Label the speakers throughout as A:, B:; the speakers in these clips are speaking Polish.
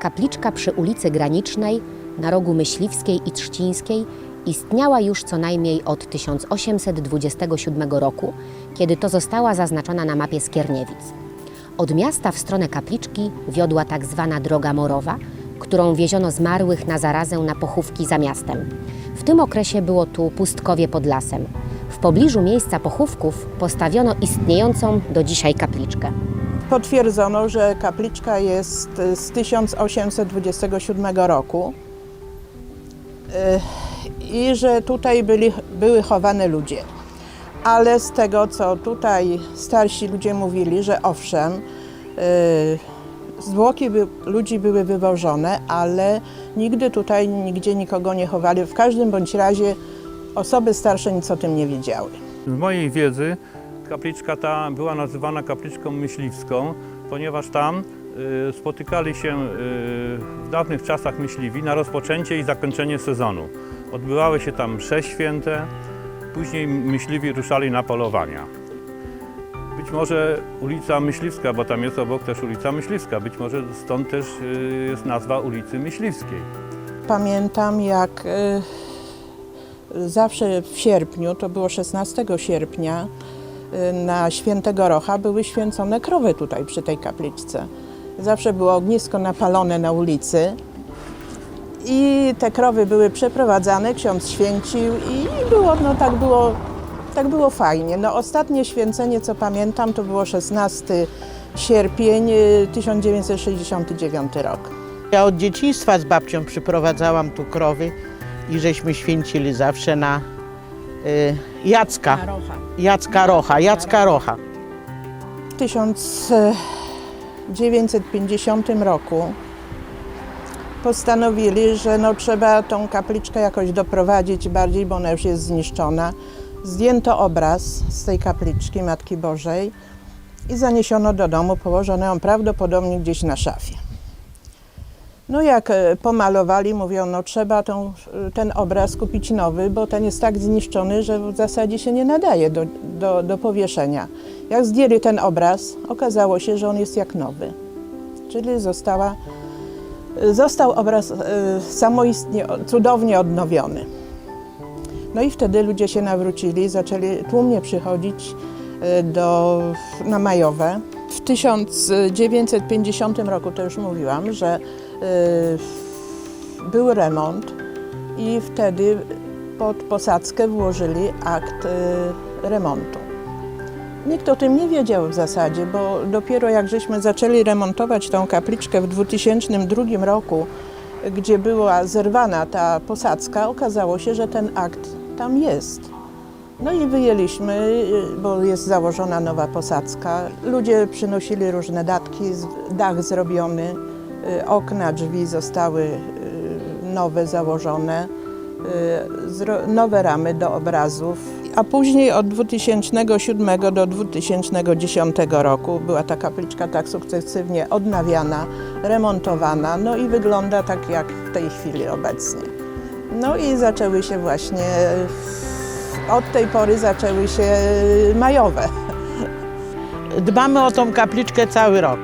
A: Kapliczka przy ulicy Granicznej na rogu Myśliwskiej i Trzcińskiej istniała już co najmniej od 1827 roku, kiedy to została zaznaczona na mapie Skierniewic. Od miasta w stronę kapliczki wiodła tak zwana droga morowa, którą wieziono zmarłych na zarazę na pochówki za miastem. W tym okresie było tu pustkowie pod lasem. W pobliżu miejsca pochówków postawiono istniejącą do dzisiaj kapliczkę.
B: Potwierdzono, że kapliczka jest z 1827 roku y, i że tutaj byli, były chowane ludzie. Ale z tego, co tutaj starsi ludzie mówili, że owszem, y, zwłoki by, ludzi były wywożone, ale nigdy tutaj nigdzie nikogo nie chowali. W każdym bądź razie osoby starsze nic o tym nie wiedziały.
C: Z mojej wiedzy kapliczka ta była nazywana kapliczką myśliwską, ponieważ tam y, spotykali się y, w dawnych czasach myśliwi na rozpoczęcie i zakończenie sezonu. Odbywały się tam msze święte, później myśliwi ruszali na polowania. Być może ulica Myśliwska, bo tam jest obok też ulica Myśliwska, być może stąd też y, jest nazwa ulicy Myśliwskiej.
B: Pamiętam, jak y, zawsze w sierpniu, to było 16 sierpnia, y, na świętego Rocha były święcone krowy tutaj przy tej kapliczce. Zawsze było ognisko napalone na ulicy i te krowy były przeprowadzane, ksiądz święcił i było, no tak było, tak było fajnie. No ostatnie święcenie, co pamiętam, to było 16 sierpień y, 1969 rok.
D: Ja od dzieciństwa z babcią przyprowadzałam tu krowy i żeśmy święcili zawsze na y, Jacka. Jacka Rocha, Jacka Rocha.
B: W 1950 roku postanowili, że no trzeba tą kapliczkę jakoś doprowadzić bardziej, bo ona już jest zniszczona. Zdjęto obraz z tej kapliczki Matki Bożej i zaniesiono do domu, położono ją prawdopodobnie gdzieś na szafie. No jak e, pomalowali, mówią, no trzeba tą, ten obraz kupić nowy, bo ten jest tak zniszczony, że w zasadzie się nie nadaje do, do, do powieszenia. Jak zdjęli ten obraz, okazało się, że on jest jak nowy. Czyli została, został obraz e, samoistnie, cudownie odnowiony. No i wtedy ludzie się nawrócili, zaczęli tłumnie przychodzić e, do, na Majowe. W 1950 roku, to już mówiłam, że y, był remont i wtedy pod posadzkę włożyli akt y, remontu. Nikt o tym nie wiedział w zasadzie, bo dopiero jak żeśmy zaczęli remontować tą kapliczkę w 2002 roku, gdzie była zerwana ta posadzka, okazało się, że ten akt tam jest. No i wyjęliśmy, y, bo jest założona nowa posadzka. Ludzie przynosili różne datki, dach zrobiony, y, okna, drzwi zostały y, nowe, założone, nowe ramy do obrazów. A później od 2007 do 2010 roku była ta kapliczka tak sukcesywnie odnawiana, remontowana, no i wygląda tak jak w tej chwili obecnie. No i zaczęły się właśnie, od tej pory zaczęły się majowe.
D: Dbamy o tą kapliczkę cały rok.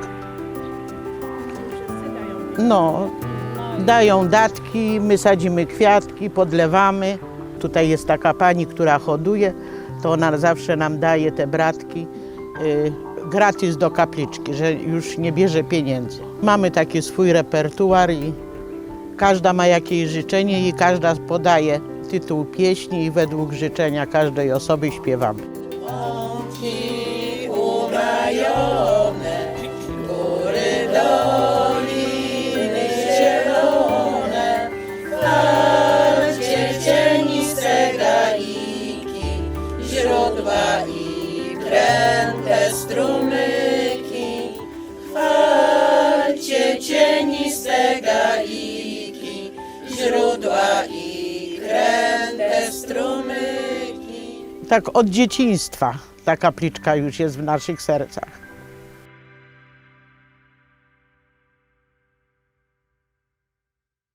D: No, dają datki, my sadzimy kwiatki, podlewamy. Tutaj jest taka pani, która hoduje, to ona zawsze nam daje te bratki y, gratis do kapliczki, że już nie bierze pieniędzy. Mamy taki swój repertuar i każda ma jakieś życzenie i każda podaje tytuł pieśni i według życzenia każdej osoby śpiewamy. Tak od dzieciństwa ta kapliczka już jest w naszych sercach.